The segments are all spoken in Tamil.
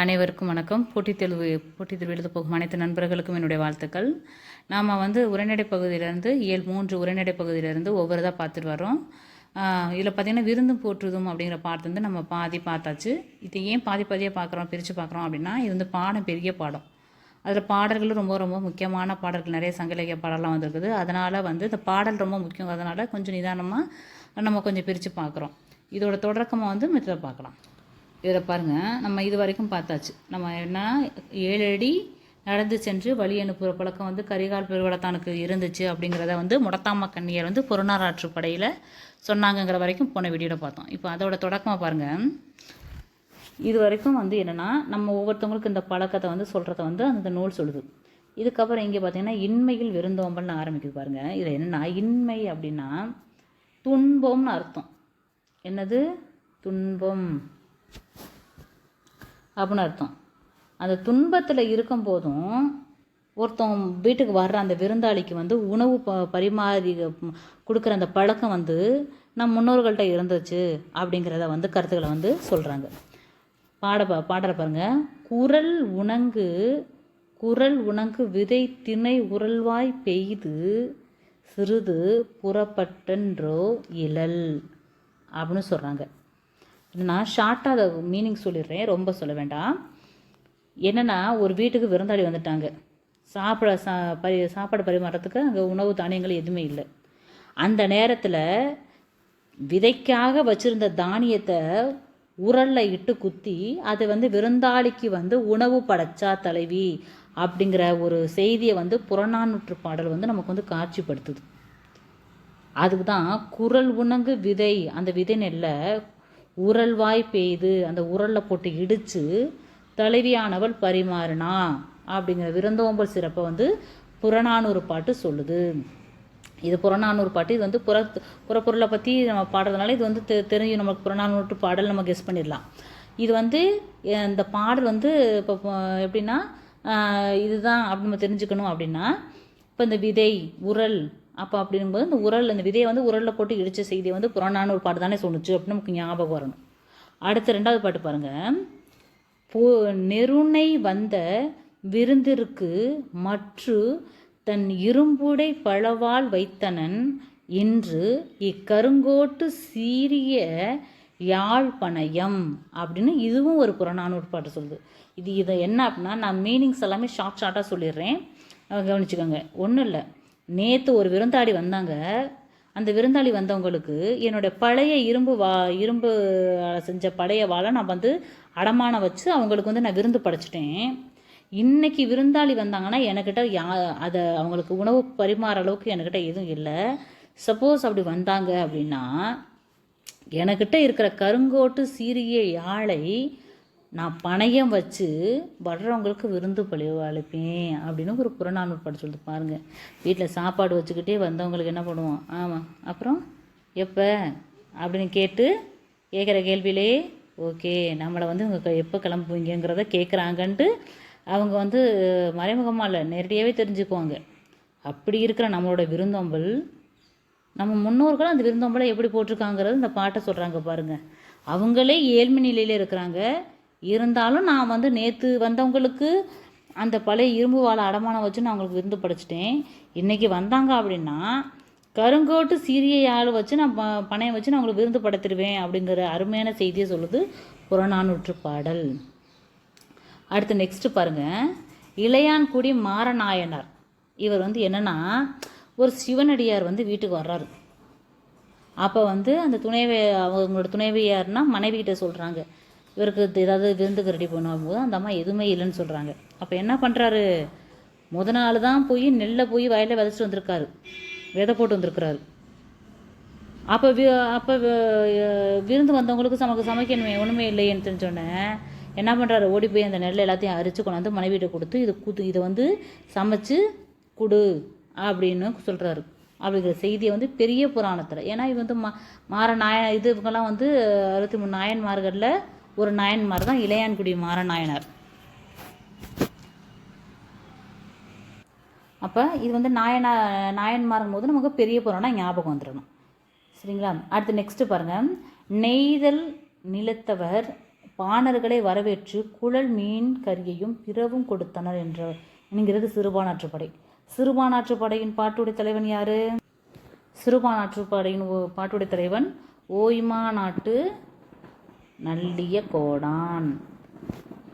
அனைவருக்கும் வணக்கம். போட்டித் தேர்வு போட்டித் தேர்வு எழுத போகும் அனைத்து நண்பர்களுக்கும் என்னுடைய வாழ்த்துக்கள். நாம் வந்து உரைநடை பகுதியிலேருந்து ஏழு மூன்று உரைநடை பகுதியிலேருந்து ஒவ்வொரு தான் பார்த்துட்டு வரோம் இதில் பார்த்திங்கன்னா விருந்தும் போற்றுதும் அப்படிங்கிற பாட்டு வந்து நம்ம பாதி பார்த்தாச்சு. இது ஏன் பாதி பாதியாக பார்க்குறோம் பிரித்து பார்க்குறோம் அப்படின்னா இது வந்து பாடம் பெரிய பாடம். அதில் பாடல்களும் ரொம்ப ரொம்ப முக்கியமான பாடல்கள். நிறைய சங்க இலக்கிய பாடலாம் வந்திருக்குது. அதனால் வந்து இந்த பாடல் ரொம்ப முக்கியம். அதனால் கொஞ்சம் நிதானமாக நம்ம கொஞ்சம் பிரித்து பார்க்குறோம் இதோட தொடக்கமாக வந்து மித்திர பார்க்கலாம். இதில் பாருங்கள் நம்ம இது வரைக்கும் பார்த்தாச்சு. நம்ம என்ன ஏழு அடி நடந்து சென்று வழி அனுப்புகிற பழக்கம் வந்து கரிகால் பெருவளத்தானுக்கு இருந்துச்சு அப்படிங்கிறத வந்து முடத்தாம கண்ணியர் வந்து புறநாராற்று படையில் சொன்னாங்கங்கிற வரைக்கும் போன வீடியோவில் பார்த்தோம். இப்போ அதோட தொடக்கமாக பாருங்கள் இது வரைக்கும் வந்து என்னென்னா நம்ம ஒவ்வொருத்தவங்களுக்கு இந்த பழக்கத்தை வந்து சொல்கிறத வந்து அந்த நூல் சொல்லுது. இதுக்கப்புறம் இங்கே பார்த்தீங்கன்னா இன்மையில் விருந்தோம்பல்னு ஆரம்பிக்குது பாருங்கள் இதில் என்னென்னா இன்மை அப்படின்னா துன்பம்னு அர்த்தம். என்னது? துன்பம். அப்படின்னு அர்த்தம். அந்த துன்பத்தில் இருக்கும் போதும் ஒருத்தன் வீட்டுக்கு வர்ற அந்த விருந்தாளிக்கு வந்து உணவு ப பரிமாறி கொடுக்குற அந்த பழக்கம் வந்து நம் முன்னோர்கள்ட்ட இருந்துச்சு அப்படிங்கிறத வந்து கருத்துக்களை வந்து சொல்கிறாங்க பாட பாடுற பாருங்கள் குரல் உணங்கு குரல் உணங்கு விதை திணை உரல்வாய் பெய்து சிறிது புறப்பட்டன்றோ இழல் அப்படின்னு சொல்கிறாங்க நான் ஷார்ட்டாக அதை மீனிங் சொல்லிடுறேன். ரொம்ப சொல்ல வேண்டாம். என்னென்னா ஒரு வீட்டுக்கு விருந்தாளி வந்துட்டாங்க. சாப்பிட சா பரி சாப்பாடு பரிமாறத்துக்கு அங்கே உணவு தானியங்கள் எதுவுமே இல்லை. அந்த நேரத்தில் விதைக்காக வச்சுருந்த தானியத்தை உரலில் இட்டு குத்தி அதை வந்து விருந்தாளிக்கு வந்து உணவு படைச்சா தலைவி அப்படிங்கிற ஒரு செய்தியை வந்து புறநானூற்று பாடல் வந்து நமக்கு வந்து காட்சிப்படுத்துது. அதுக்கு தான் குரல் உணங்கு விதை அந்த விதை நெல்லை உரல்வாய் பெய்து அந்த உரலில் போட்டு இடித்து தலைவியானவள் பரிமாறினா அப்படிங்கிற விருந்தோம்பல் சிறப்பை வந்து புறநானூறு பாட்டு சொல்லுது. இது புறநானூறு பாட்டு. இது வந்து புற புறப்பொருளை பற்றி நம்ம பாடுறதுனால இது வந்து தெ தெரிஞ்சு நமக்கு புறநானூற்று பாடல் நம்ம கெஸ் பண்ணிடலாம். இது வந்து இந்த பாடல் வந்து இப்போ எப்படின்னா இதுதான் அப்படி நம்ம தெரிஞ்சுக்கணும் அப்படின்னா இப்போ இந்த விதை உரல் அப்போ அப்படிங்கும்போது இந்த உரல் இந்த விதையை வந்து உரலில் போட்டு இடித்த செய்தியை வந்து புறநானூறு பாட்டு தானே சொன்னுச்சு அப்படின்னு நமக்கு ஞாபகம் வரணும். அடுத்த ரெண்டாவது பாட்டு பாருங்கள் போ நெருணை வந்த விருந்திற்கு மற்று தன் இரும்புடை பழவால் வைத்தனன் இன்று இக்கருங்கோட்டு சீரிய யாழ்ப்பணயம் அப்படின்னு இதுவும் ஒரு புறநானூறு பாட்டு சொல்லுது. இது இதை என்ன அப்படின்னா நான் மீனிங்ஸ் எல்லாமே ஷார்ட் ஷார்ட்டாக சொல்லிடுறேன். கவனிச்சுக்கோங்க. ஒன்றும் இல்லை. நேற்று ஒரு விருந்தாடி வந்தாங்க. அந்த விருந்தாளி வந்தவங்களுக்கு என்னோட பழைய இரும்பு வா இரும்பு செஞ்ச பழைய வாழை நான் வந்து அடமானம் வச்சு அவங்களுக்கு வந்து நான் விருந்து படைச்சிட்டேன். இன்னைக்கு விருந்தாளி வந்தாங்கன்னா என்கிட்ட யா அதை அவங்களுக்கு உணவு பரிமாற அளவுக்கு என்கிட்ட எதுவும் இல்லை. சப்போஸ் அப்படி வந்தாங்க அப்படின்னா எனக்கிட்ட இருக்கிற கருங்கோட்டு சீரிய யாழை நான் பணையம் வச்சு வர்றவங்களுக்கு விருந்து பழி அழைப்பேன் அப்படின்னு ஒரு புறநானூறு பாட்டு சொல்லுது பாருங்கள் வீட்டில் சாப்பாடு வச்சுக்கிட்டே வந்தவங்களுக்கு என்ன பண்ணுவோம்? ஆமாம் அப்புறம் எப்போ? அப்படின்னு கேட்டு கேட்குற கேள்வியிலே ஓகே நம்மளை வந்து இவங்க எப்போ கிளம்புவீங்கிறத கேட்குறாங்கன்ட்டு அவங்க வந்து மறைமுகமாக இல்லை நேரடியாகவே தெரிஞ்சுக்குவாங்க. அப்படி இருக்கிற நம்மளோட விருந்தோம்பல் நம்ம முன்னோர்கள் அந்த விருந்தோம்பலை எப்படி போட்டிருக்காங்கிறது இந்த பாட்டை சொல்கிறாங்க பாருங்கள் அவங்களே ஏழ்மை நிலையில் இருக்கிறாங்க. இருந்தாலும் நான் வந்து நேற்று வந்தவங்களுக்கு அந்த பழைய இரும்பு வாழை அடமானம் வச்சு நான் அவங்களுக்கு விருந்து படைச்சிட்டேன். இன்றைக்கி வந்தாங்க அப்படின்னா கருங்கோட்டு சீரிய ஆள் வச்சு நான் ப பணையம் வச்சு நான் அவங்களுக்கு விருந்து படைத்திருவேன் அப்படிங்கிற அருமையான செய்தியை சொல்லுது புறநானூற்று பாடல். அடுத்து நெக்ஸ்ட்டு பாருங்கள் இளையான்குடி மாரநாயனார். இவர் வந்து என்னென்னா ஒரு சிவனடியார் வந்து வீட்டுக்கு வர்றாரு. அப்போ வந்து அந்த துணைவி அவங்களோட துணைவியார்னா மனைவி கிட்ட சொல்கிறாங்க இவருக்கு ஏதாவது விருந்துக்கு ரெடி பண்ணும் போது அந்த அம்மா எதுவுமே இல்லைன்னு சொல்கிறாங்க அப்போ என்ன பண்ணுறாரு முத நாள் தான் போய் நெல்லை போய் வயலில் விதைச்சிட்டு வந்திருக்காரு. விதை போட்டு வந்திருக்கிறாரு. அப்போ வி அப்போ விருந்து வந்தவங்களுக்கு சமக்கு சமைக்கணுமே ஒன்றுமே இல்லையேன்னு தெரிஞ்சோடனே என்ன பண்ணுறாரு ஓடி போய் அந்த நெல் எல்லாத்தையும் அரிச்சு கொண்டாந்து மனைவிட்ட கொடுத்து இது கூத்து இதை வந்து சமைச்சு கொடு அப்படின்னு சொல்கிறாரு அப்படிங்கிற செய்தியை வந்து பெரிய புராணத்தில் ஏன்னா இது வந்து மா மாற நாய இது இவங்கெல்லாம் வந்து அறுபத்தி மூணு நாயன்மார்களில் ஒரு நாயன்மார் தான் இளையான்குடி மாரநாயனார் அப்போ இது வந்து நாயனா நாயன்மாருங்கும் போது நமக்கு பெரிய புராணம் ஞாபகம் வந்துடணும். சரிங்களா? அடுத்து நெக்ஸ்ட்டு பாருங்கள் நெய்தல் நிலத்தவர் பாணர்களை வரவேற்று குழல் மீன் கரியையும் பிறவும் கொடுத்தனர் என்ற என்கிறது சிறுபானாற்றுப்படை சிறுபானாற்றுப்படையின் பாட்டுடைய தலைவன் யாரு? சிறுபானாற்றுப்படையின் ஓ- பாட்டுடைய தலைவன் ஓய்மா நாட்டு நல்லிய கோடான்.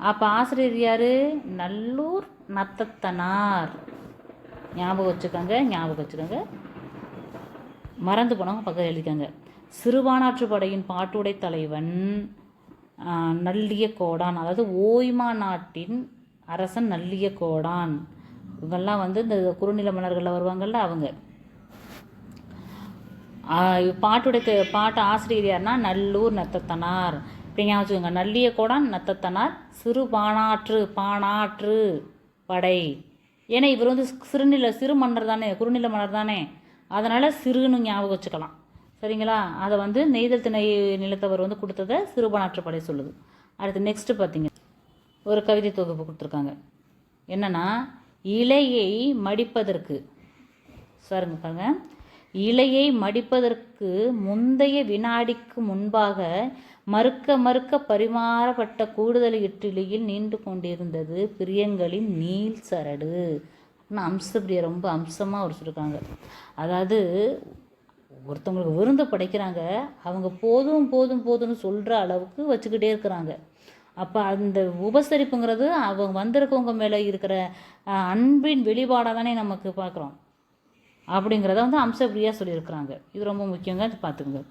அப்போ ஆசிரியர் யார்? நல்லூர் நத்தத்தனார். ஞாபகம் வச்சுக்கோங்க ஞாபகம் வச்சுக்கோங்க. மறந்து போனவங்க பக்கத்தில் எழுதிக்கோங்க. சிறுபானாற்றுப்படையின் பாட்டுடை தலைவன் நல்லிய கோடான். அதாவது ஓய்மா நாட்டின் அரசன் நல்லிய கோடான். இவங்கெல்லாம் வந்து இந்த குறுநில மன்னர்களில் வருவாங்கள்ல அவங்க. பாட்டோட பாட்டுடைய பாட்டு ஆசிரியர் யாருன்னா நல்லூர் நத்தத்தனார். அப்படிங்க வச்சுக்கோங்க. நல்லிய கோடான் நத்தத்தனார் சிறு பானாற்று பானாற்று படை. ஏன்னா இவர் வந்து சிறுநில சிறு மன்னர் தானே குறுநில மன்னர் தானே. அதனால் சிறுன்னு ஞாபகம் வச்சுக்கலாம். சரிங்களா? அதை வந்து நெய்தல் திணை நிலத்தவர் வந்து கொடுத்ததை சிறுபானாற்று படை சொல்லுது. அடுத்து நெக்ஸ்ட்டு பார்த்தீங்க. ஒரு கவிதை தொகுப்பு கொடுத்துருக்காங்க. என்னென்னா இலையை மடிப்பதற்கு. சாருங்க பாருங்க. இலையை மடிப்பதற்கு முந்தைய வினாடிக்கு முன்பாக மறுக்க மறுக்க பரிமாறப்பட்ட கூடுதல் இட்டிலியில் நீண்டு கொண்டிருந்தது பிரியங்களின் நீல் சரடு. அப்படின்னு அம்சப்பிரியை ரொம்ப அம்சமாக ஒரு சொல்லியிருக்காங்க அதாவது ஒருத்தவங்களுக்கு விருந்து படைக்கிறாங்க அவங்க போதும் போதும் போதும்னு சொல்கிற அளவுக்கு வச்சுக்கிட்டே இருக்கிறாங்க. அப்போ அந்த உபசரிப்புங்கிறது அவங்க வந்திருக்கவங்க மேலே இருக்கிற அன்பின் வெளிப்பாடாக தானே நமக்கு பார்க்குறோம் அப்படிங்கிறத வந்து அம்சப்பிரியாக சொல்லியிருக்கிறாங்க. இது ரொம்ப முக்கியங்க அது பார்த்துக்குங்க.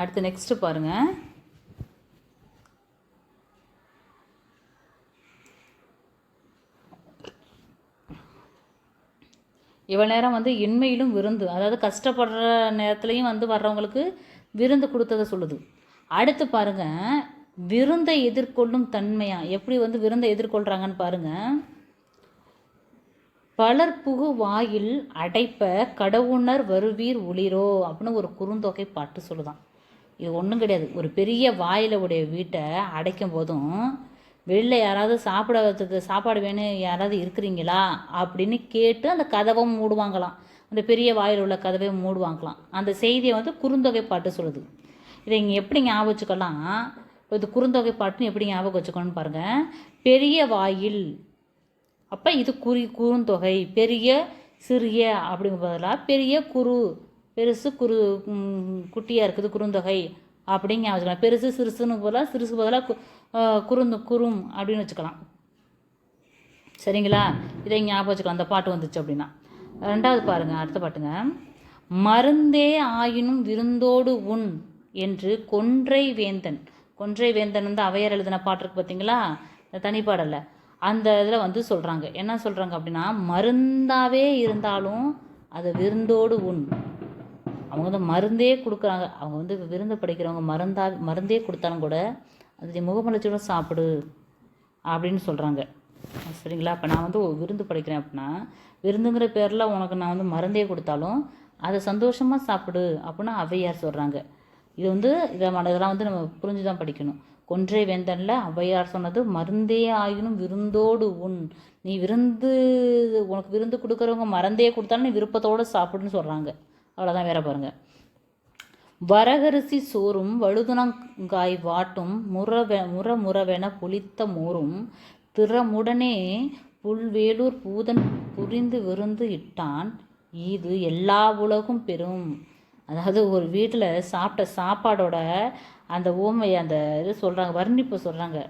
அடுத்து நெக்ஸ்ட்டு பாருங்கள் இவ்வளோ நேரம் வந்து இன்மையிலும் விருந்து அதாவது கஷ்டப்படுற நேரத்துலையும் வந்து வர்றவங்களுக்கு விருந்து கொடுத்ததை சொல்லுது. அடுத்து பாருங்க விருந்தை எதிர்கொள்ளும் தன்மையாக எப்படி வந்து விருந்தை எதிர்கொள்கிறாங்கன்னு பாருங்கள் பலர் புகு வாயில் அடைப்ப கடவுணர் வருவீர் ஒளிரோ அப்படின்னு ஒரு குறுந்தொகை பாட்டு சொல்லுதான். இது ஒன்றும் கிடையாது. ஒரு பெரிய வாயில உடைய வீட்டை அடைக்கும் போதும் வெளில யாராவது சாப்பிடறதுக்கு சாப்பாடு வேணும் யாராவது இருக்கிறீங்களா? அப்படின்னு கேட்டு அந்த கதவை மூடுவாங்களாம். அந்த பெரிய வாயில் உள்ள கதவை மூடுவாங்களாம். அந்த செய்தியை வந்து குறுந்தொகை பாட்டு சொல்லுது. இதை இங்கே எப்படி ஞாபகம் வச்சுக்கலாம்? இப்போ இது குறுந்தொகை பாட்டுன்னு எப்படி ஞாபகம் வச்சுக்கணும்னு பாருங்கள் பெரிய வாயில் அப்போ இது குறி குறுந்தொகை பெரிய சிறிய அப்படிங்க பதிலாக பெரிய குறு பெருசு குறு குட்டியாக இருக்குது குறுந்தொகை அப்படின்னு வச்சுக்கலாம். பெருசு சிறுசுன்னு பதிலாக சிறுசு பதிலாக கு குறுந்து குறும் அப்படின்னு வச்சுக்கலாம். சரிங்களா? இதை ஞாபகம் வச்சுக்கலாம். அந்த பாட்டு வந்துச்சு அப்படின்னா. ரெண்டாவது பாருங்கள் அடுத்த பாட்டுங்க. மருந்தே ஆயினும் விருந்தோடு உண் என்று கொன்றை வேந்தன் கொன்றை வேந்தன் வந்து அவையர் எழுதின பாட்டு இருக்கு பார்த்தீங்களா இந்த அந்த இதில் வந்து சொல்கிறாங்க என்ன சொல்கிறாங்க அப்படின்னா மருந்தாகவே இருந்தாலும் அதை விருந்தோடு உண். அவங்க வந்து மருந்தே கொடுக்குறாங்க. அவங்க வந்து விருந்து படைக்கிறவங்க மருந்தா மருந்தே கொடுத்தாலும் கூட அது முகமலர்ச்சியோட சாப்பிடு அப்படின்னு சொல்கிறாங்க சரிங்களா? அப்போ நான் வந்து விருந்து படைக்கிறேன் அப்படின்னா விருந்துங்கிற பேரில் உனக்கு நான் வந்து மருந்தே கொடுத்தாலும் அதை சந்தோஷமாக சாப்பிடு அப்படின்னு ஔவையார் சொல்கிறாங்க இது வந்து இதை ம- இதெல்லாம் வந்து நம்ம புரிஞ்சு தான் படிக்கணும். கொன்றை வேந்தனில் ஔவையார் சொன்னது மருந்தே ஆயினும் விருந்தோடு உண் நீ விருந்து உனக்கு விருந்து கொடுக்குறவங்க மறந்தே கொடுத்தாலும் நீ விருப்பத்தோடு சாப்பிடுன்னு சொல்கிறாங்க அவ்வளோதான் வேற பாருங்க. வரகரிசி சோறும் வழுதுனங்காய் வாட்டும் முறவெ முற முறவென புளித்த மோரும் திறமுடனே புல்வேலூர் பூதன் புரிந்து விருந்து இட்டான். இது எல்லா உலகும் பெறும். அதாவது ஒரு வீட்டில் சாப்பிட்ட சாப்பாடோட அந்த ஊமை அந்த இது சொல்கிறாங்க வர்ணிப்பு சொல்கிறாங்க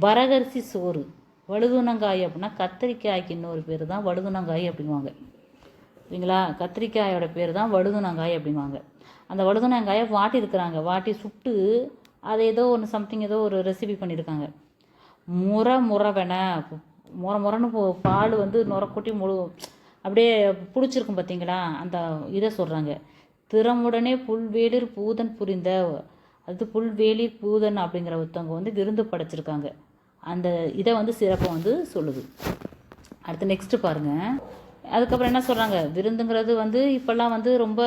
வரகரிசி சோறு வழுதுணங்காய் அப்படின்னா கத்திரிக்காய்க்கு இன்னொரு பேர் தான் வழுதுணங்காய் அப்படிங்குவாங்க. சரிங்களா? கத்திரிக்காயோட பேர் தான் வழுதுணங்காய் அப்படிங்குவாங்க. அந்த வழுதுணங்காயை வாட்டி இருக்கிறாங்க. வாட்டி சுட்டு அதை ஏதோ ஒன்று சம்திங் ஏதோ ஒரு ரெசிபி பண்ணியிருக்காங்க. முறை முறவென முறை முறைன்னு போ- பால் வந்து நுரக்குட்டி முழு அப்படியே பிடிச்சிருக்கும் பார்த்தீங்களா அந்த இதை சொல்கிறாங்க திறமுடனே புல்வேளிர் பூதன் புரிந்த அது புல்வேளிர் பூதன் அப்படிங்கிற ஒருத்தவங்க வந்து விருந்து படைச்சிருக்காங்க. அந்த இதை வந்து சிறப்பை வந்து சொல்லுது. அடுத்து நெக்ஸ்ட்டு பாருங்கள் அதுக்கப்புறம் என்ன சொல்கிறாங்க விருந்துங்கிறது வந்து இப்போல்லாம் வந்து ரொம்ப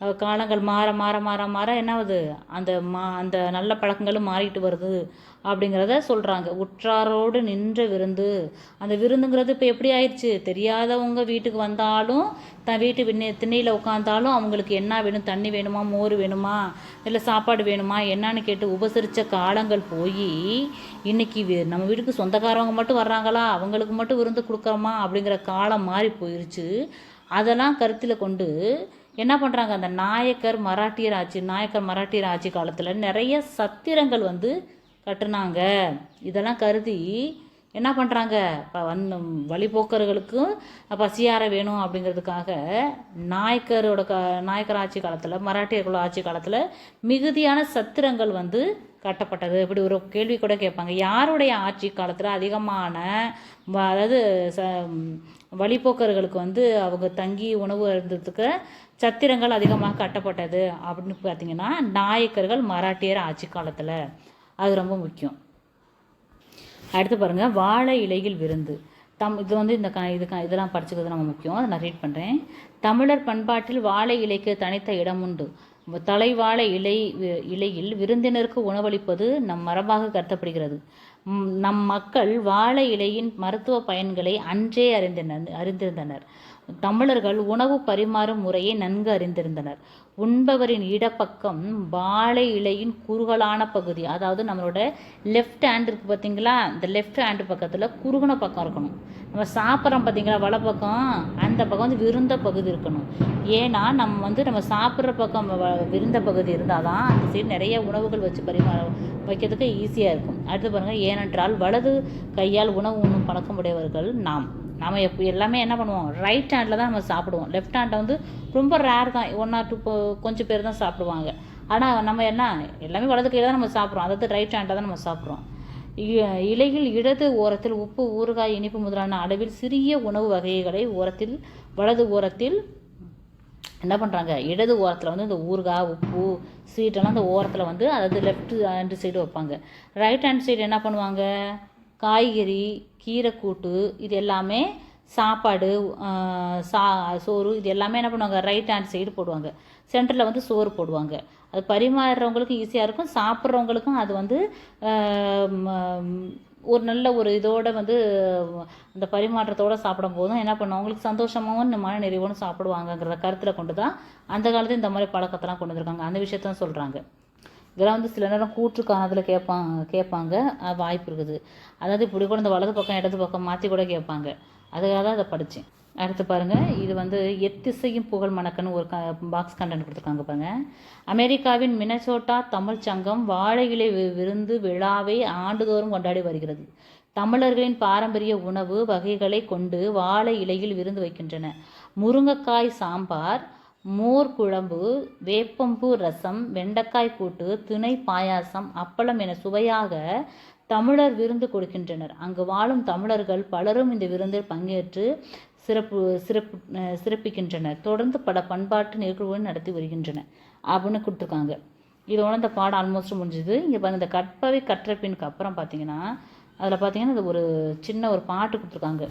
காலங்கள் மாற மாற மாற மாற என்ன ஆகுது அந்த மா அந்த நல்ல பழக்கங்களும் மாறிட்டு வருது அப்படிங்கிறத சொல்கிறாங்க உற்றாரோடு நின்ற விருந்து. அந்த விருந்துங்கிறது இப்போ எப்படி ஆயிடுச்சு? தெரியாதவங்க வீட்டுக்கு வந்தாலும் தன் வீட்டு விண்ணை திண்ணையில் உட்காந்தாலும் அவங்களுக்கு என்ன வேணும்? தண்ணி வேணுமா? மோர் வேணுமா? இல்லை சாப்பாடு வேணுமா? என்னன்னு கேட்டு உபசரித்த காலங்கள் போய் இன்றைக்கி வி- நம்ம வீட்டுக்கு சொந்தக்காரவங்க மட்டும் வர்றாங்களா? அவங்களுக்கு மட்டும் விருந்து கொடுக்குறோமா? அப்படிங்கிற காலம் மாறி போயிடுச்சு அதெல்லாம் கருத்தில் கொண்டு என்ன பண்ணுறாங்க அந்த நாயக்கர் மராட்டியர் ஆட்சி நாயக்கர் மராட்டியர் ஆட்சி காலத்தில் நிறைய சத்திரங்கள் வந்து கட்டுனாங்க. இதெல்லாம் கருதி என்ன பண்ணுறாங்க இப்போ வந்து வழிபோக்கர்களுக்கும் பசியார வேணும் அப்படிங்கிறதுக்காக நாயக்கரோட க நாயக்கர் ஆட்சி காலத்தில் மராட்டியர்களோட ஆட்சி காலத்தில் மிகுதியான சத்திரங்கள் வந்து கட்டப்பட்டது. இப்படி ஒரு கேள்வி கூட கேட்பாங்க. யாருடைய ஆட்சி காலத்தில் அதிகமான வ- அதாவது ச வழிபோக்கர்களுக்கு வந்து அவங்க தங்கி உணவு இருந்ததுக்கு சத்திரங்கள் அதிகமாக கட்டப்பட்டது அப்படின்னு பார்த்தீங்கன்னா நாயக்கர்கள் மராட்டியர் ஆட்சி காலத்தில். அது ரொம்ப முக்கியம். அடுத்து பாருங்க வாழை இலையில் விருந்து. தம் இது வந்து இந்த க இது க இதெல்லாம் படிச்சுக்கிறது நம்ம முக்கியம். அதை நான் ரீட் பண்ணுறேன் தமிழர் பண்பாட்டில் வாழை இலைக்கு தனித்த இடம் உண்டு. தலைவாழை இலை இலையில் விருந்தினருக்கு உணவளிப்பது நம் மரபாக கருதப்படுகிறது. நம் மக்கள் வாழை இலையின் மருத்துவ பயன்களை அன்றே அறிந்தனர் அறிந்திருந்தனர். தமிழர்கள் உணவு பரிமாறும் முறையை நன்கு அறிந்திருந்தனர். உண்பவரின் இடப்பக்கம் வாழை இலையின் குறுகலான பகுதி அதாவது நம்மளோட லெஃப்ட் ஹேண்ட் இருக்குது பார்த்தீங்களா? இந்த லெஃப்ட் ஹேண்டு பக்கத்தில் குறுகுன பக்கம் இருக்கணும். நம்ம சாப்பிட்றோம் பார்த்தீங்களா? வலை பக்கம் அந்த பக்கம் வந்து விருந்த பகுதி இருக்கணும். ஏன்னா நம்ம வந்து நம்ம சாப்பிட்ற பக்கம் விருந்த பகுதி இருந்தால் தான் அந்த சைடு நிறைய உணவுகள் வச்சு பரிமாற வைக்கிறதுக்கு ஈஸியாக இருக்கும். அடுத்து பாருங்கள் ஏனென்றால் வலது கையால் உணவு உண்ணும் பழக்கமுடையவர்கள் நாம். நாம் எப்போ எல்லாமே என்ன பண்ணுவோம் ரைட் ஹேண்டில் தான் நம்ம சாப்பிடுவோம். லெஃப்ட் ஹேண்டை வந்து ரொம்ப ரேர் தான். ஒன் ஆர் டூ கொஞ்சம் பேர் தான் சாப்பிடுவாங்க. ஆனால் நம்ம என்ன எல்லாமே வலது கையில் தான் நம்ம சாப்பிட்றோம். அதாவது ரைட் ஹேண்டில் தான் நம்ம சாப்பிட்றோம். இ- இலையில் இடது ஓரத்தில் உப்பு ஊறுகாய் இனிப்பு முதலான அளவில் சிறிய உணவு வகைகளை ஓரத்தில் வலது ஓரத்தில் என்ன பண்ணுறாங்க இடது ஓரத்தில் வந்து இந்த ஊறுகாய் உப்பு ஸ்வீட்டெல்லாம் இந்த ஓரத்தில் வந்து அதாவது லெஃப்ட் ஹேண்ட் சைடு வைப்பாங்க. ரைட் ஹேண்ட் சைடு என்ன பண்ணுவாங்க? காய்கறி கீரைக்கூட்டு இது எல்லாமே சாப்பாடு சா சோறு இது எல்லாமே என்ன பண்ணுவாங்க? ரைட் ஹேண்ட் சைடு போடுவாங்க. சென்டரில் வந்து சோறு போடுவாங்க. அது பரிமாறுறவங்களுக்கும் ஈஸியாக இருக்கும். சாப்பிட்றவங்களுக்கும் அது வந்து ஒரு நல்ல ஒரு இதோட வந்து அந்த பரிமாற்றத்தோட சாப்பிடும் போதும் என்ன பண்ணும்? அவங்களுக்கு சந்தோஷமாகவும் மன நிறைவோன்னு சாப்பிடுவாங்கங்கிறத கருத்தில் கொண்டு தான் அந்த காலத்தையும் இந்த மாதிரி பழக்கத்தெல்லாம் கொண்டு வந்திருக்காங்க. அந்த விஷயத்தான் சொல்கிறாங்க இதெல்லாம் வந்து சில நேரம் கூற்று காரணத்தில் கேட்பாங்க கேட்பாங்க வாய்ப்பு இருக்குது. அதாவது இப்படி கூட இந்த வலது பக்கம் இடது பக்கம் மாற்றி கூட கேட்பாங்க அதுக்காக தான் அதை படித்தேன் அடுத்து பாருங்கள் இது வந்து எத்திசையும் புகழ் மணக்கன்னு ஒரு க பாக்ஸ் கண்டென்ட் கொடுத்துருக்காங்க பாருங்கள் அமெரிக்காவின் மினசோட்டா தமிழ் சங்கம் வாழை இலை விருந்து விழாவை ஆண்டுதோறும் கொண்டாடி வருகிறது. தமிழர்களின் பாரம்பரிய உணவு வகைகளை கொண்டு வாழை இலையில் விருந்து வைக்கின்றன. முருங்கைக்காய் சாம்பார் மோர் குழம்பு வேப்பம்பூ ரசம் வெண்டைக்காய் கூட்டு திணை பாயாசம் அப்பளம் என சுவையாக தமிழர் விருந்து கொடுக்கின்றனர். அங்கு வாழும் தமிழர்கள் பலரும் இந்த விருந்தில் பங்கேற்று சிறப்பு சிறப்பு சிறப்பிக்கின்றனர். தொடர்ந்து பல பண்பாட்டு நிகழ்வுகள் நடத்தி வருகின்றன. அப்படின்னு கொடுத்துருக்காங்க. இதோட இந்த பாடம் ஆல்மோஸ்ட் முடிஞ்சுது. இங்கே பாருங்க இந்த கற்பவை கற்றப்பின்க்கு அப்புறம் பார்த்தீங்கன்னா அதில் பார்த்தீங்கன்னா இது ஒரு சின்ன ஒரு பாட்டு கொடுத்துருக்காங்க.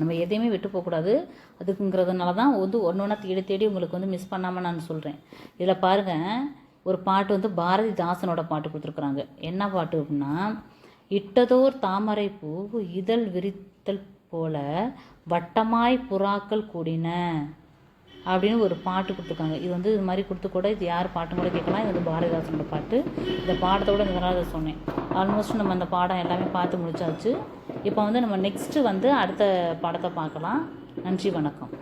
நம்ம எதையுமே விட்டு போகக்கூடாது. அதுக்குங்கிறதுனால தான் வந்து ஒன்று ஒன்றா தேடி தேடி உங்களுக்கு வந்து மிஸ் பண்ணாமல் நான் சொல்கிறேன் இதில் பாருங்கள் ஒரு பாட்டு வந்து பாரதிதாசனோட பாட்டு கொடுத்துருக்குறாங்க. என்ன பாட்டு அப்படின்னா இட்டதோர் தாமரை பூ இதழ் விரித்தல் போல வட்டமாய் புறாக்கள் கூடின அப்படின்னு ஒரு பாட்டு கொடுத்துருக்காங்க. இது வந்து இது மாதிரி கொடுத்து கூட இது யார் பாட்டும் கூட கேட்கலாம். இது வந்து பாரதிதாசனோட பாட்டு. இந்த பாடத்தோட இதனால் சொன்னேன். ஆல்மோஸ்ட் நம்ம அந்த பாடம் எல்லாமே பார்த்து முடிச்சாச்சு. இப்போ வந்து நம்ம நெக்ஸ்ட்டு வந்து அடுத்த பாடத்தை பார்க்கலாம். நன்றி வணக்கம்.